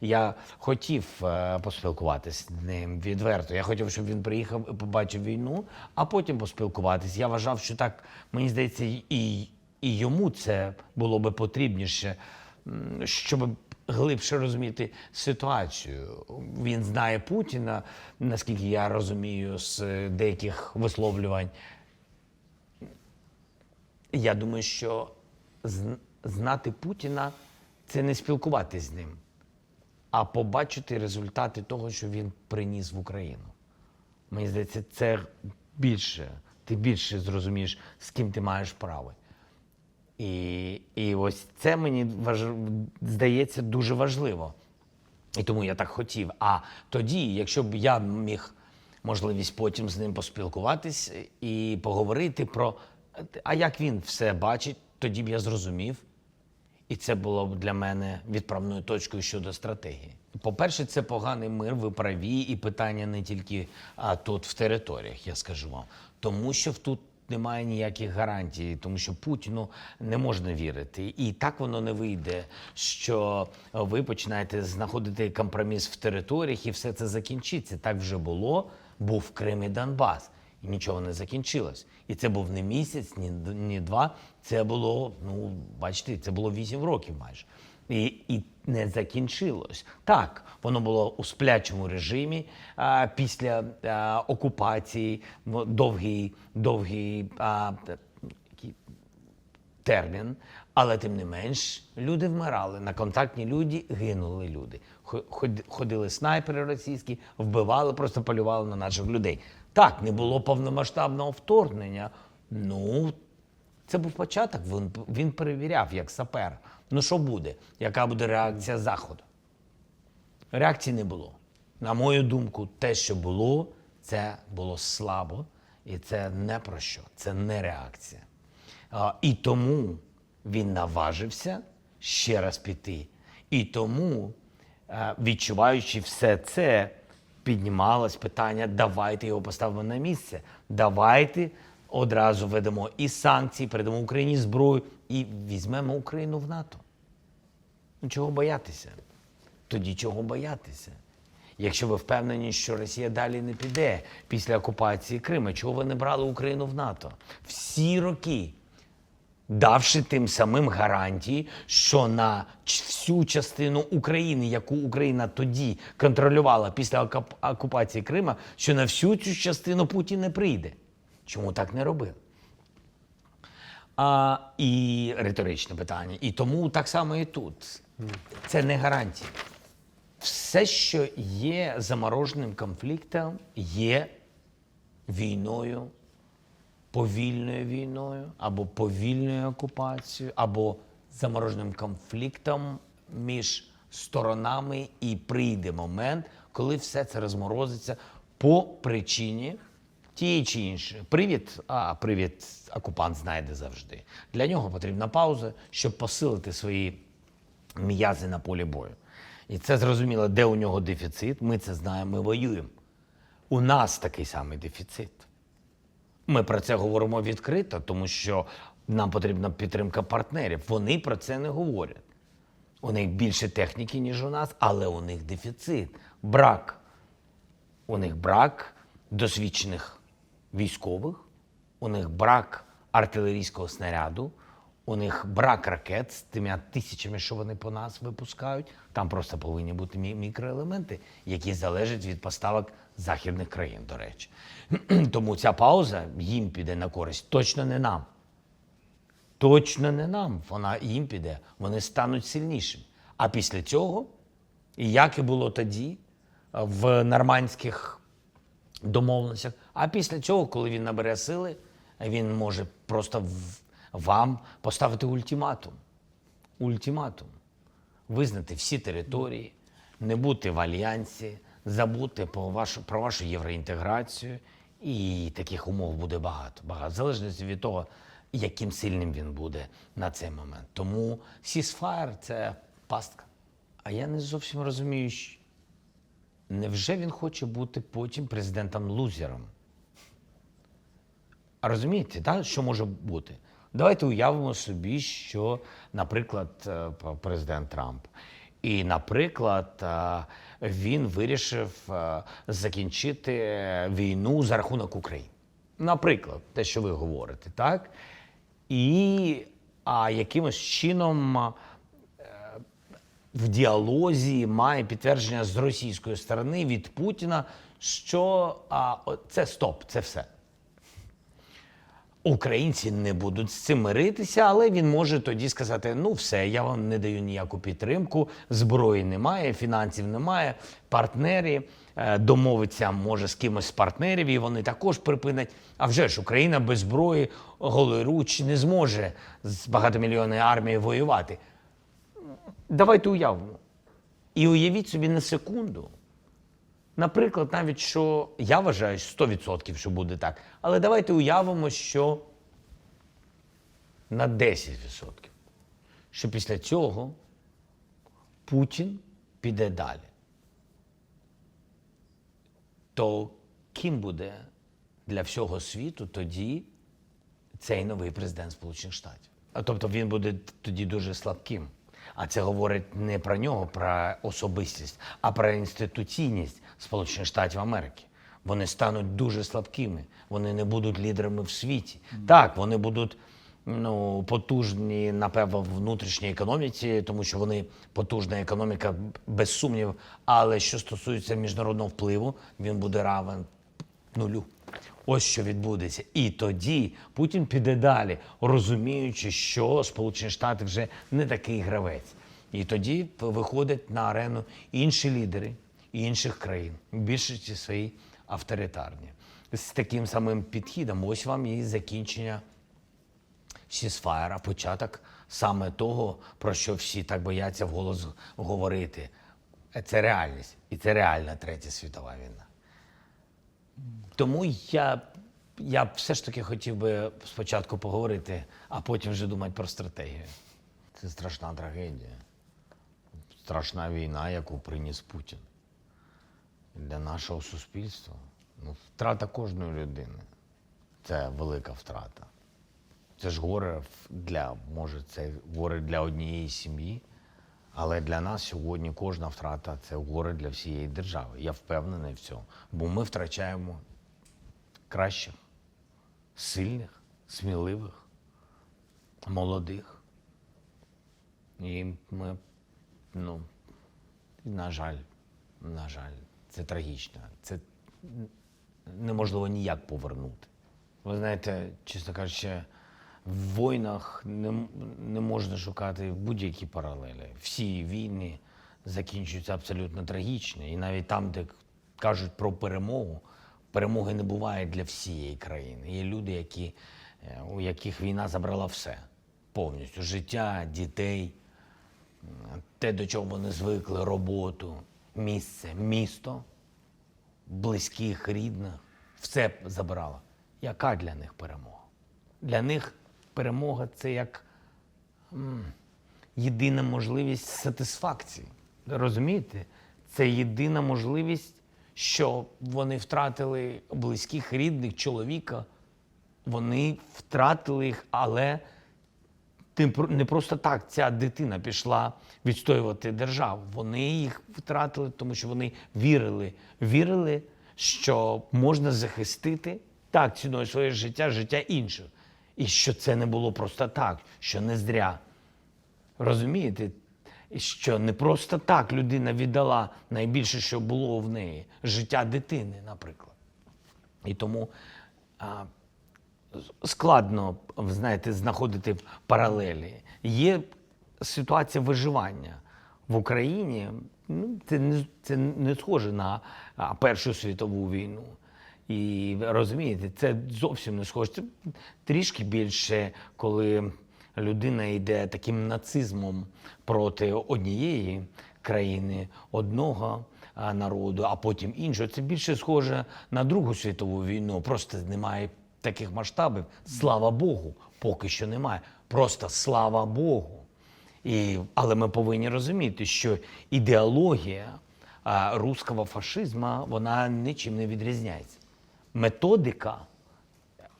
Я хотів е, поспілкуватися з ним відверто. Я хотів, щоб він приїхав і побачив війну, а потім поспілкуватись. Я вважав, що так, мені здається, і, і йому це було би потрібніше, щоб глибше розуміти ситуацію. Він знає Путіна, наскільки я розумію, з деяких висловлювань. Я думаю, що зн- знати Путіна це не спілкуватись з ним, а побачити результати того, що він приніс в Україну. Мені здається, це більше. Ти більше зрозумієш, з ким ти маєш право. І, і ось це мені важ... здається дуже важливо. І тому я так хотів. А тоді, якщо б я міг можливість потім з ним поспілкуватись і поговорити про а як він все бачить, тоді б я зрозумів. І це було б для мене відправною точкою щодо стратегії. По-перше, це поганий мир, ви праві, і питання не тільки а, тут в територіях, я скажу вам. Тому що тут немає ніяких гарантій, тому що Путіну не можна вірити. І так воно не вийде, що ви починаєте знаходити компроміс в територіях, і все це закінчиться. Так вже було, був Крим і Донбас. І нічого не закінчилось. І це був не місяць, ні, ні два. Це було, ну, бачите, це було вісім років майже. І, і не закінчилось. Так, воно було у сплячому режимі а, після а, окупації, довгий, довгий а, термін, але тим не менш люди вмирали. На контактні люди гинули люди. Хо- Ходили снайпери російські, вбивали, просто полювали на наших людей. Так, не було повномасштабного вторгнення. Ну, це був початок. Він, він перевіряв як сапер. Ну що буде? Яка буде реакція Заходу? Реакції не було. На мою думку, те, що було, це було слабо, і це не про що, це не реакція. А, і тому він наважився ще раз піти. І тому, е, відчуваючи все це, піднімалось питання: давайте його поставимо на місце. Давайте одразу ведемо і санкції, передамо Україні зброю і візьмемо Україну в НАТО. Ну, чого боятися? Тоді чого боятися? Якщо ви впевнені, що Росія далі не піде після окупації Криму, чого ви не брали Україну в НАТО? Всі роки, давши тим самим гарантії, що на всю частину України, яку Україна тоді контролювала після окупації Крима, що на всю цю частину Путін не прийде. Чому так не робив? А, і риторичне питання. І тому так само і тут. Це не гарантія. Все, що є замороженим конфліктом, є війною, повільною війною, або повільною окупацією, або замороженим конфліктом між сторонами, і прийде момент, коли все це розморозиться по причині тієї чи іншої. Привід, а привід окупант знайде завжди. Для нього потрібна пауза, щоб посилити свої м'язи на полі бою. І це зрозуміло, де у нього дефіцит. Ми це знаємо, ми воюємо. У нас такий самий дефіцит. Ми про це говоримо відкрито, тому що нам потрібна підтримка партнерів. Вони про це не говорять. У них більше техніки, ніж у нас, але у них дефіцит, брак. У них брак досвідчених військових, у них брак артилерійського снаряду, у них брак ракет з тими тисячами, що вони по нас випускають. Там просто повинні бути мі- мікроелементи, які залежать від поставок західних країн, до речі. Тому ця пауза їм піде на користь, точно не нам. Точно не нам. Вона їм піде, вони стануть сильнішими. А після цього, як і було тоді, е, в нормандських домовленостях, а після цього, коли він набере сили, він може просто вам поставити ультиматум. Ультиматум. Визнати всі території, не бути в альянсі, забути про вашу, про вашу євроінтеграцію. І таких умов буде багато. багато. В залежності від того, яким сильним він буде на цей момент. Тому сісфаєр це пастка. А я не зовсім розумію, що- невже він хоче бути потім президентом-лузером? А розумієте, да, що може бути? Давайте уявимо собі, що, наприклад, е, президент Трамп. І наприклад, е, він вирішив е, закінчити війну за рахунок України. Наприклад, те, що ви говорите, так? І а, якимось чином в діалозі має підтвердження з російської сторони від Путіна, що а, це стоп, це все. Українці не будуть з цим миритися, але він може тоді сказати: ну все, я вам не даю ніяку підтримку, зброї немає, фінансів немає, партнери е, домовиться може з кимось з партнерів, і вони також припинять. А вже ж Україна без зброї голоруч не зможе з багатомільйонною армією воювати. Давайте уявимо. І уявіть собі на секунду. Наприклад, навіть що я вважаю 100%, що буде так. Але давайте уявимо, що на 10%. Що після цього Путін піде далі. То ким буде для всього світу тоді цей новий президент Сполучених Штатів? А тобто він буде тоді дуже слабким. А це говорить не про нього, про особистість, а про інституційність Сполучених Штатів Америки. Вони стануть дуже слабкими, вони не будуть лідерами в світі. Так, вони будуть ну, потужні, напевно, в внутрішній економіці, тому що вони потужна економіка, без сумнів. Але що стосується міжнародного впливу, він буде равен нулю. Ось що відбудеться. І тоді Путін піде далі, розуміючи, що Сполучені Штати вже не такий гравець. І тоді виходять на арену інші лідери інших країн, в більшості свої авторитарні. З таким самим підхідом, ось вам і закінчення сісфаєра, початок саме того, про що всі так бояться вголос говорити. Це реальність. І це реальна третя світова війна. Тому я, я все ж таки хотів би спочатку поговорити, а потім вже думати про стратегію. Це страшна трагедія. Страшна війна, яку приніс Путін. Для нашого суспільства. Ну, втрата кожної людини це велика втрата. Це ж горе для, може, це горе для однієї сім'ї, але для нас сьогодні кожна втрата це горе для всієї держави. Я впевнений в цьому. Бо ми втрачаємо кращих, сильних, сміливих, молодих. І ми, ну, на жаль, на жаль, це трагічно. Це неможливо ніяк повернути. Ви знаєте, чесно кажучи, в війнах не, не можна шукати будь-які паралелі. Всі війни закінчуються абсолютно трагічно. І навіть там, де кажуть про перемогу, перемоги не буває для всієї країни. Є люди, які, е, у яких війна забрала все повністю: життя, дітей, те, до чого вони звикли, роботу, місце, місто близьких, рідних, все забирала. Яка для них перемога? Для них перемога це як єдина можливість сатисфакції. Розумієте? Це єдина можливість, що вони втратили близьких, рідних, чоловіка. Вони втратили їх, але не просто так ця дитина пішла відстоювати державу. Вони їх втратили, тому що вони вірили, вірили, що можна захистити так ціною своє життя, життя інших. І що це не було просто так, що не зря. Розумієте? Що не просто так людина віддала найбільше, що було в неї життя дитини, наприклад. І тому а, складно, знаєте, знаходити паралелі. Є ситуація виживання в Україні. Ну, це не це не схоже на Першу світову війну. І розумієте, це зовсім не схоже. Це трішки більше, коли людина йде таким нацизмом проти однієї країни, одного народу, а потім іншого. Це більше схоже на Другу світову війну. Просто немає таких масштабів. Слава Богу, поки що немає. Просто слава Богу. І, але ми повинні розуміти, що ідеологія а, руського фашизму вона нічим не відрізняється. Методика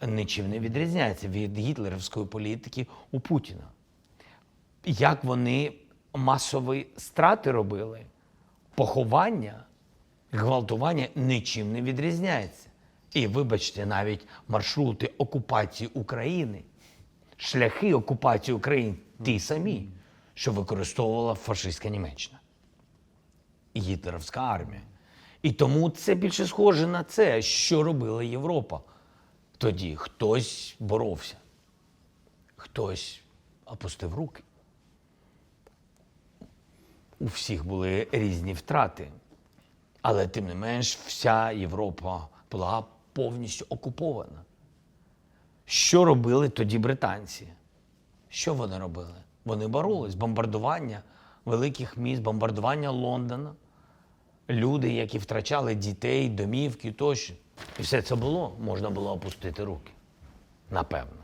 нічим не відрізняється від гітлерівської політики у Путіна. Як вони масові страти робили, поховання, гвалтування нічим не відрізняється. І вибачте, навіть маршрути окупації України, шляхи окупації України ті самі, що використовувала фашистська Німеччина гітлерівська армія. І тому це більше схоже на це, що робила Європа. Тоді хтось боровся, хтось опустив руки. У всіх були різні втрати. Але тим не менш, вся Європа була повністю окупована. Що робили тоді британці? Що вони робили? Вони боролись, бомбардування великих міст, бомбардування Лондона, люди, які втрачали дітей, домівки тощо. І все це було, можна було опустити руки. Напевно,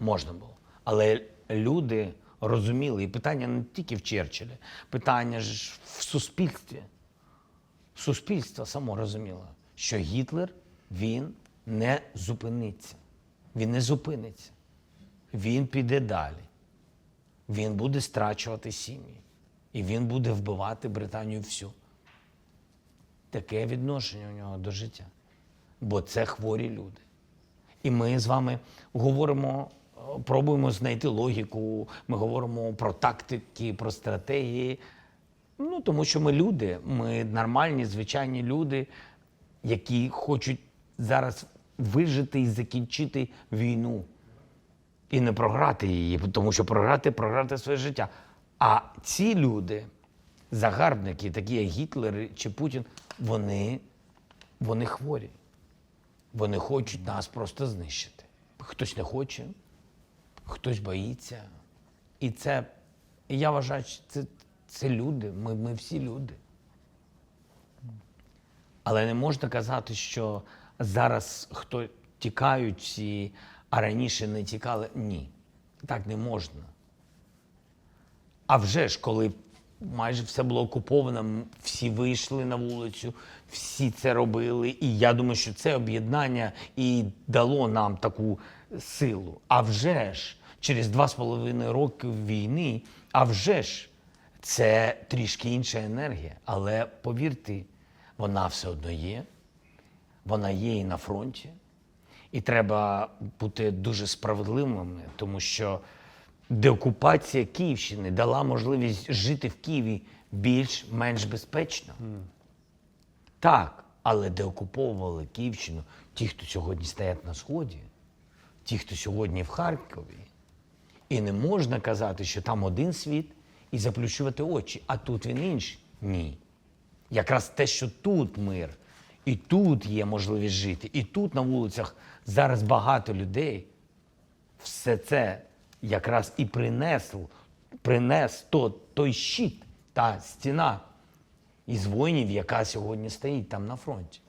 можна було. Але люди розуміли, і питання не тільки в Черчиллі, питання ж в суспільстві. Суспільство само розуміло, що Гітлер він не зупиниться. Він не зупиниться. Він піде далі. Він буде страчувати сім'ї. І він буде вбивати Британію всю. Таке відношення у нього до життя. Бо це хворі люди. І ми з вами говоримо, пробуємо знайти логіку, ми говоримо про тактики, про стратегії. Ну, тому що ми люди, ми нормальні, звичайні люди, які хочуть зараз вижити і закінчити війну. І не програти її, тому що програти програти своє життя. А ці люди, загарбники, такі як Гітлер чи Путін, вони, вони хворі. Вони хочуть нас просто знищити. Хтось не хоче, хтось боїться. І це, я вважаю, що це, це люди. Ми, ми всі люди. Але не можна казати, що зараз хто тікають, і, а раніше не тікали. Ні, так не можна. А вже ж, коли майже все було окуповано, всі вийшли на вулицю, всі це робили. І я думаю, що це об'єднання і дало нам таку силу. А вже ж, через два з половиною роки війни, а вже ж, це трішки інша енергія. Але повірте, вона все одно є. Вона є і на фронті. І треба бути дуже справедливими, тому що деокупація Київщини дала можливість жити в Києві більш-менш безпечно. Так, але деокуповували Київщину ті, хто сьогодні стоять на Сході, ті, хто сьогодні в Харкові. І не можна казати, що там один світ і заплющувати очі, а тут він інший. Ні. Якраз те, що тут мир, і тут є можливість жити, і тут на вулицях зараз багато людей, все це якраз і принесло, принес то, той щит, та стіна із воїнів, яка сьогодні стоїть там на фронті.